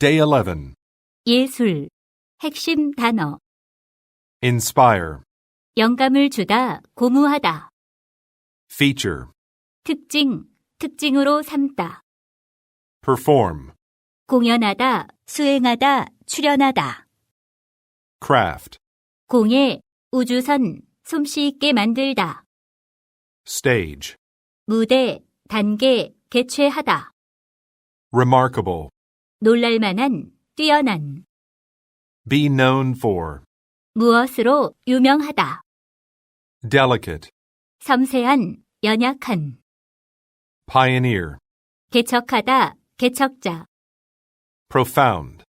Day 11. 예술, 핵심 단어, Inspire. 영감을 주다, 고무하다, Feature. 특징, 특징으로 삼다, Perform. 공연하다, 수행하다, 출연하다, Craft. 공예, 우주선, 솜씨 있게 만들다, Stage. 무대, 단계, 개최하다, Remarkable. 놀랄만한, 뛰어난, Be known for. 무엇으로 유명하다, Delicate. 섬세한, 연약한, Pioneer. 개척하다, 개척자, Profound.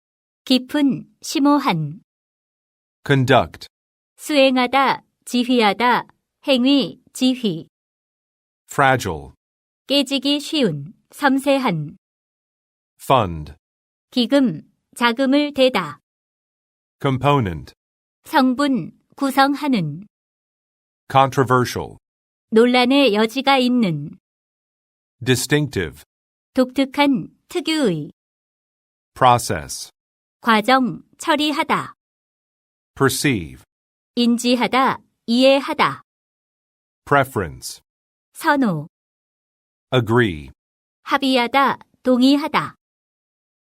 깊은, 심오한, Conduct. 수행하다, 지휘하다, 행위, 지휘, Fragile. 깨지기 쉬운, 섬세한, Fund. 기금, 자금을 대다, Component. 성분, 구성하는, Controversial. 논란의 여지가 있는, Distinctive. 독특한, 특유의, Process. 과정, 처리하다, Perceive. 인지하다, 이해하다, Preference. 선호, Agree. 합의하다, 동의하다,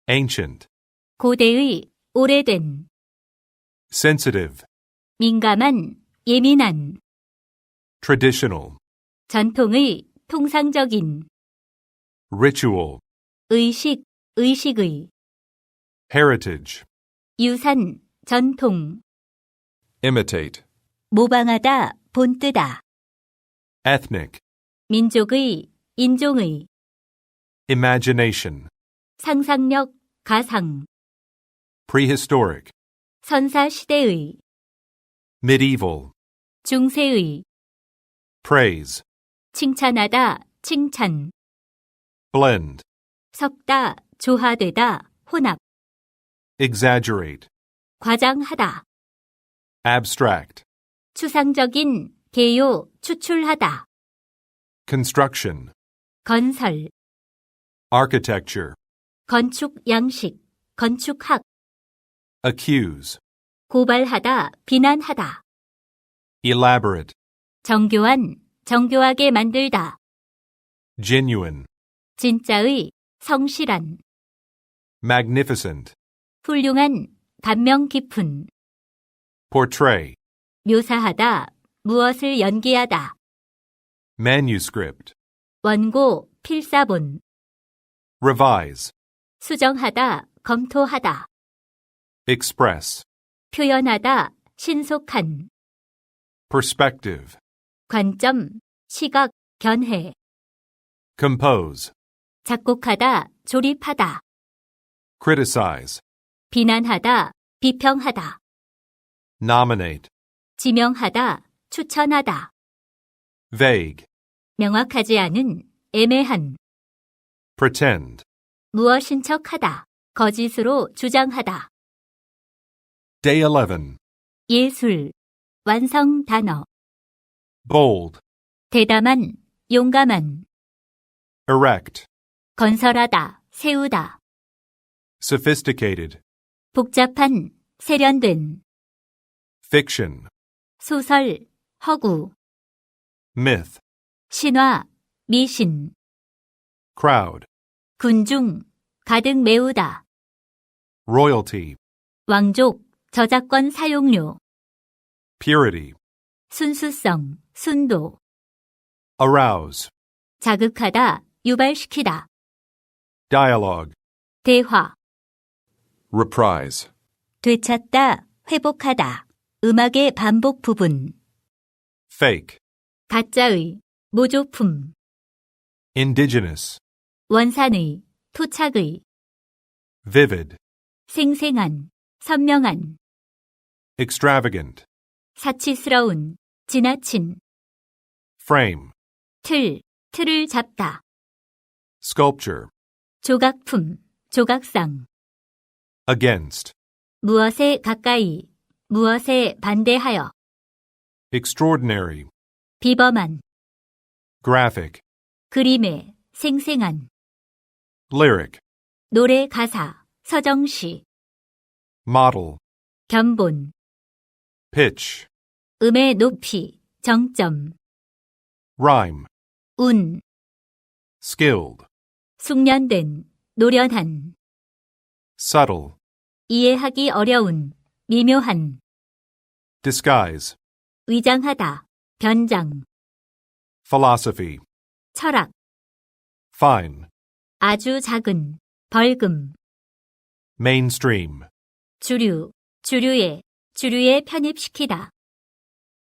Ancient. 고대의, 오래된, Sensitive. 민감한, 예민한, Traditional. 전통의, 통상적인, Ritual. 의식, 의식의, Heritage. 유산, 전통, Imitate. 모방하다, 본뜨다, Ethnic. 민족의, 인종의, Imagination. 상상력, 가상, Prehistoric. 선사 시대의, Medieval. 중세의, Praise. 칭찬하다, 칭찬, Blend. 섞다, 조화되다, 혼합, Exaggerate. 과장하다, Abstract. 추상적인, 개요, 추출하다, Construction. 건설, Architecture. 건축 양식, 건축학, Accuse. 고발하다, 비난하다, Elaborate. 정교한, 정교하게 만들다, Genuine. 진짜의, 성실한, Magnificent. 훌륭한, 감명 깊은, Portray. 묘사하다, 무엇을 연기하다, Manuscript. 원고, 필사본, Revise. 수정하다, 검토하다, Express. 표현하다, 신속한, Perspective. 관점, 시각, 견해, Compose. 작곡하다, 조립하다, Criticize. 비난하다, 비평하다, Nominate. 지명하다, 추천하다, Vague. 명확하지 않은, 애매한, Pretend. 무엇인 척하다, 거짓으로 주장하다, Day 11. 예술, 완성 단어, Bold. 대담한, 용감한, Erect. 건설하다, 세우다, Sophisticated. 복잡한, 세련된, Fiction. 소설, 허구, Myth. 신화, 미신, Crowd. 군중, 가득 메우다, Royalty. 왕족, 저작권 사용료, Purity. 순수성, 순도, Arouse. 자극하다, 유발시키다, Dialogue. 대화, Reprise. 되찾다, 회복하다, 음악의 반복 부분, Fake. 가짜의, 모조품, Indigenous. 원산의, 토착의, Vivid. 생생한, 선명한, Extravagant. 사치스러운, 지나친, Frame. 틀, 틀을 잡다, Sculpture. 조각품, 조각상, Against. 무엇에 가까이, 무엇에 반대하여, Extraordinary. 비범한, Graphic. 그림에, 생생한, Lyric. 노래 가사, 서정시, model, 견본, pitch, 음의 높이, 정점, rhyme, 운, skilled, 숙련된, 노련한, subtle, 이해하기 어려운, 미묘한, disguise, 위장하다, 변장, philosophy, 철학, fine, 아주 작은, 벌금, mainstream, 주류, 주류에, 주류에 편입시키다.